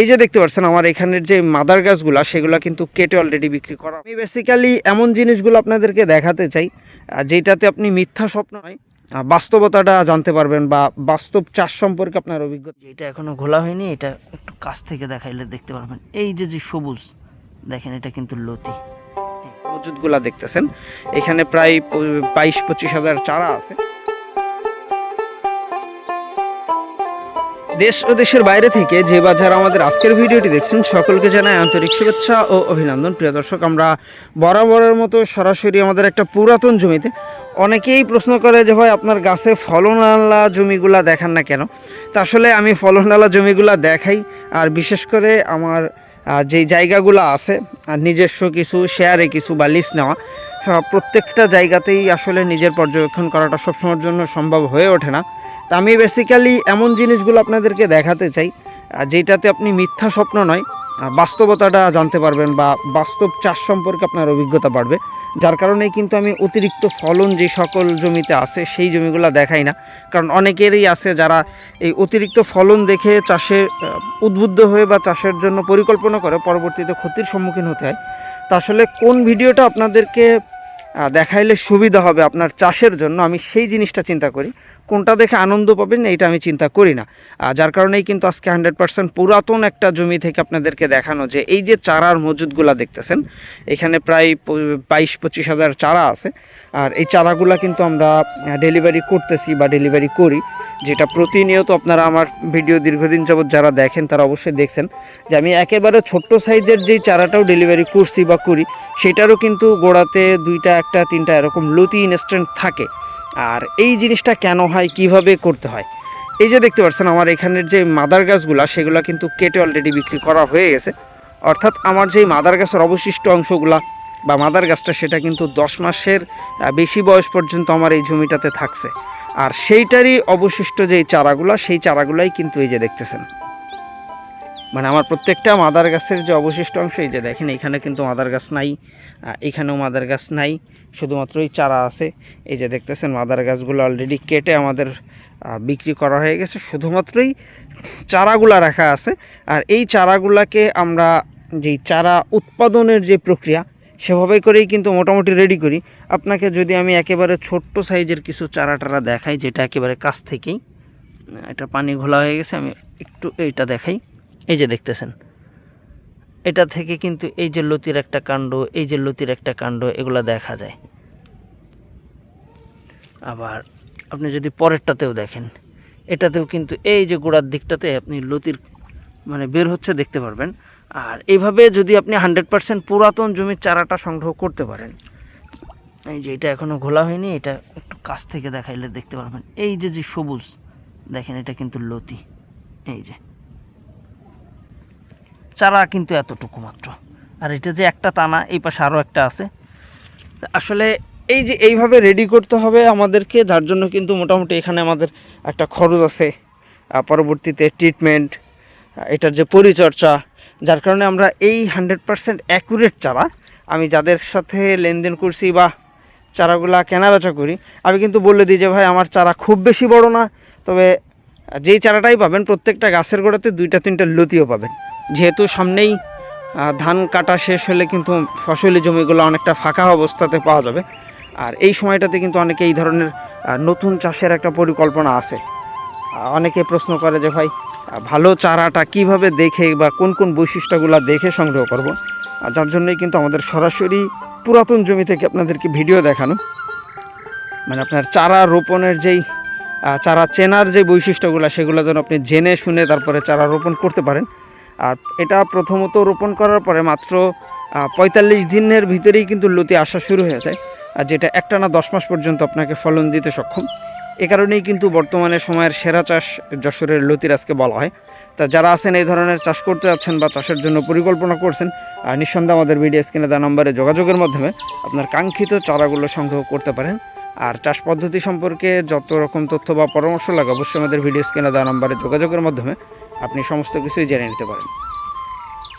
এই যে দেখতে পাচ্ছেন আমার এখানের যে মাদার গাছগুলা সেগুলো কিন্তু কেটে অলরেডি বিক্রি করা আমি বেসিক্যালি এমন জিনিসগুলো আপনাদেরকে দেখাতে চাই যেটাতে আপনি মিথ্যা স্বপ্ন নয় বাস্তবতাটা জানতে পারবেন বা বাস্তব চাষ সম্পর্কে আপনার অভিজ্ঞতা। এটা এখনও ঘোলা হয়নি এটা একটু কাছ থেকে দেখাইলে দেখতে পারবেন। এই যে যে সবুজ দেখেন এটা কিন্তু লতি। মজুদগুলা দেখতেছেন এখানে প্রায় বাইশ পঁচিশ হাজার চারা আছে। দেশ ও দেশের বাইরে থেকে যে বা যারা আমাদের আজকের ভিডিওটি দেখছেন, সকলকে জানাই আন্তরিক শুভেচ্ছা ও অভিনন্দন। প্রিয় দর্শক, আমরা বরাবরের মতো সরাসরি আমাদের একটা পুরাতন জমিতে অনেকেই প্রশ্ন করে যে, ভাই, আপনার গাছে ফলনালা জমিগুলা দেখান না কেন? তা আসলে আমি ফলনালা জমিগুলা দেখাই, আর বিশেষ করে আমার যেই জায়গাগুলো আছে, আর নিজস্ব কিছু শেয়ারে কিছু বা লিস্ট নেওয়া প্রত্যেকটা জায়গাতেই আসলে নিজের পর্যবেক্ষণ করাটা সবসময়ের জন্য সম্ভব হয়ে ওঠে না। তা আমি বেসিক্যালি এমন জিনিসগুলো আপনাদেরকে দেখাতে চাই যেটাতে আপনি মিথ্যা স্বপ্ন নয় বাস্তবতাটা জানতে পারবেন বা বাস্তব চাষ সম্পর্কে আপনার অভিজ্ঞতা বাড়বে। যার কারণে কিন্তু আমি অতিরিক্ত ফলন যে সকল জমিতে আছে, সেই জমিগুলো দেখাই না। কারণ অনেকেরই আছে যারা এই অতিরিক্ত ফলন দেখে চাষে উদ্বুদ্ধ হয়ে বা চাষের জন্য পরিকল্পনা করে, পরবর্তীতে ক্ষতির সম্মুখীন হতে হয়। তা আসলে কোন ভিডিওটা আপনাদেরকে দেখাইলে সুবিধা হবে আপনার চাষের জন্য। আমি সেই জিনিসটা চিন্তা করি। কোনটা দেখে আনন্দ পাবেন এটা আমি চিন্তা করি না। যার কারণেই কিন্তু আজকে হান্ড্রেড পার্সেন্ট পুরাতন একটা জমি থেকে আপনাদেরকে দেখানো যে এই যে চারার মজুদগুলা দেখতেছেন, এখানে প্রায় বাইশ, পঁচিশ হাজার চারা আছে। আর এই চারাগুলা কিন্তু আমরা ডেলিভারি করতেছি বা ডেলিভারি করি। যেটা প্রতিনিয়ত আপনারা আমার ভিডিও দীর্ঘদিন যাবৎ যারা দেখেন, তারা অবশ্যই দেখছেন যে আমি একেবারে ছোট্ট সাইজের যেই চারাটাও ডেলিভারি করছি বা করি, সেটারও কিন্তু গোড়াতে দুইটা, একটা, তিনটা এরকম লতি ইনস্ট্যান্ট থাকে। আর এই জিনিসটা কেন হয়, কীভাবে করতে হয়? এই যে দেখতে পাচ্ছেন, আমার এখানের যে মাদার গাছগুলা, সেগুলো কিন্তু কেটে অলরেডি বিক্রি করা হয়ে গেছে। অর্থাৎ আমার যেই মাদার গাছের অবশিষ্ট অংশগুলা বা মাদার গাছটা, সেটা কিন্তু দশ মাসের বেশি বয়স পর্যন্ত আমার এই জমিটাতে থাকছে। আর সেইটারই অবশিষ্ট যেই চারাগুলো, সেই চারাগুলাই কিন্তু এই যে দেখতেছেন। মানে আমার প্রত্যেকটা মাদার গাছের যে অবশিষ্ট অংশ, এই যে দেখেন, এখানে কিন্তু মাদার গাছ নাই এখানেও মাদার গাছ নাই শুধুমাত্রই চারা আছে। এই যে দেখতেছেন, মাদার গাছগুলো অলরেডি কেটে আমাদের বিক্রি করা হয়ে গেছে। শুধুমাত্রই চারাগুলা রাখা আছে। আর এই চারাগুলাকে আমরা যেই চারা উৎপাদনের যে প্রক্রিয়া সেভাবে করেই কিন্তু মোটামুটি রেডি করি। আপনাকে যদি আমি একেবারে ছোট্ট সাইজের কিছু চারা টারা দেখাই, যেটা একেবারে কাছ থেকেই, এটা পানি ঘোলা হয়ে গেছে, আমি একটু এইটা দেখাই। এই যে দেখতেছেন, এটা থেকে কিন্তু এই যে লতির একটা কাণ্ড, এই যে লতির একটা কাণ্ড, এগুলো দেখা যায়। আবার আপনি যদি পরেরটাতেও দেখেন, এটাতেও কিন্তু এই যে গোড়ার দিকটাতে আপনি লতির মানে বের হচ্ছে, দেখতে পারবেন। আর এইভাবে যদি আপনি হান্ড্রেড পার্সেন্ট পুরাতন জমির চারাটা সংগ্রহ করতে পারেন, এই যে এটা এখনও ঘোলা হয়নি, এটা একটু কাছ থেকে দেখাইলে দেখতে পারবেন। এই যে যে সবুজ, দেখেন এটা কিন্তু লতি, এই যে। চারা কিন্তু এতটুকু মাত্র। আর এটা যে একটা টানা এই পাশে আরও একটা আছে। আসলে এই যে এইভাবে রেডি করতে হবে আমাদেরকে, যার জন্য কিন্তু মোটামুটি এখানে আমাদের একটা খরচ আছে। পরবর্তীতে ট্রিটমেন্ট এটার যে পরিচর্যা যার কারণে আমরা এই হান্ড্রেড পারসেন্ট অ্যাকুরেট চারা, আমি যাদের সাথে লেনদেন করছি বা চারাগুলা কেনাবেচা করি, আমি কিন্তু বলে দিই যে, ভাই, আমার চারা খুব বেশি বড় না। তবে যেই চারাটাই পাবেন, প্রত্যেকটা গাছের গোড়াতে দুইটা, তিনটা লতিও পাবেন। যেহেতু সামনেই ধান কাটা শেষ হলে কিন্তু ফসলি জমিগুলো অনেকটা ফাঁকা অবস্থাতে পাওয়া যাবে। আর এই সময়টাতে কিন্তু অনেকে এই ধরনের নতুন চাষের একটা পরিকল্পনা আছে। অনেকে প্রশ্ন করে যে, ভাই ভালো চারাটা কীভাবে দেখে বা কোন কোন বৈশিষ্ট্যগুলো দেখে সংগ্রহ করব। আর যার জন্যই কিন্তু আমাদের সরাসরি পুরাতন জমি থেকে আপনাদেরকে ভিডিও দেখানো। মানে আপনার চারা রোপণের যেই চারা চেনার যে বৈশিষ্ট্যগুলো সেগুলো যেন আপনি জেনে শুনে তারপরে চারা রোপণ করতে পারেন। আর এটা প্রথমত রোপণ করার পরে মাত্র পঁয়তাল্লিশ দিনের ভিতরেই কিন্তু লতি আসা শুরু হয়ে যায়। আর যেটা একটানা দশ মাস পর্যন্ত আপনাকে ফলন দিতে সক্ষম। এ কারণেই কিন্তু বর্তমানে সময়ের সেরা চাষ যশোরের লতির আজকে বলা হয়। তা যারা আছেন এই ধরনের চাষ করতে যাচ্ছেন বা চাষের জন্য পরিকল্পনা করছেন, আর নিঃসন্দেহে আমাদের ভিডিও স্ক্রিনে দেওয়া নম্বরে যোগাযোগের মাধ্যমে আপনার কাঙ্ক্ষিত চারাগুলো সংগ্রহ করতে পারেন। আর চাষ পদ্ধতি সম্পর্কে যত রকম তথ্য বা পরামর্শ লাগে, অবশ্যই আমাদের ভিডিও স্ক্রিনে দেওয়া নম্বরে যোগাযোগের মাধ্যমে আপনি সমস্ত কিছুই জেনে নিতে পারেন।